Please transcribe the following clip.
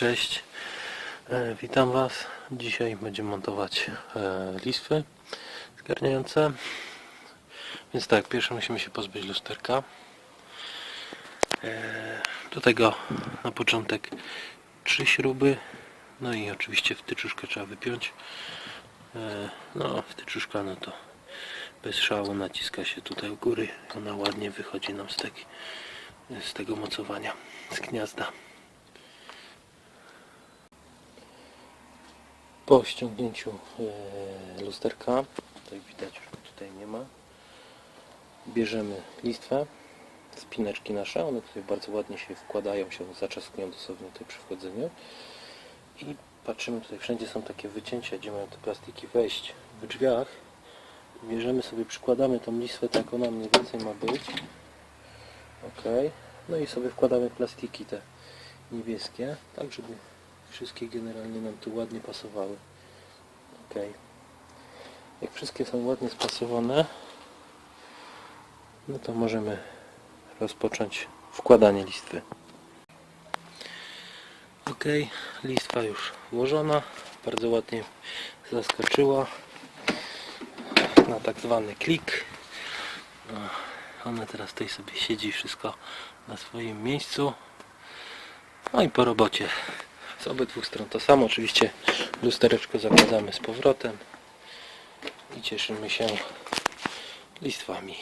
Cześć, e, witam Was. Dzisiaj będziemy montować e, listwy zgarniające. Więc tak, pierwsze musimy się pozbyć lusterka. E, do tego na początek trzy śruby. No i oczywiście wtyczuszkę trzeba wypiąć. No, wtyczuszka no to bez szału naciska się tutaj u góry. Ona ładnie wychodzi nam z, z tego mocowania, z gniazda. Po ściągnięciu e, lusterka, tutaj widać już tutaj nie ma, bierzemy listwę, spineczki nasze, one tutaj bardzo ładnie się wkładają, się zaczaskują dosłownie tutaj przy wchodzeniu i patrzymy tutaj, wszędzie są takie wycięcia, gdzie mają te plastiki wejść w drzwiach. Bierzemy sobie, przykładamy tą listwę tak ona mniej więcej ma być. Ok, no i sobie wkładamy plastiki te niebieskie, tak żeby wszystkie generalnie nam tu ładnie pasowały. Ok. Jak wszystkie są ładnie spasowane, no to możemy rozpocząć wkładanie listwy. Ok, listwa już włożona, bardzo ładnie zaskoczyła na tak zwany klik. No, Ona teraz tutaj sobie siedzi wszystko na swoim miejscu. No i po robocie z obydwu stron to samo. Oczywiście lustereczko zakładamy z powrotem i cieszymy się listwami.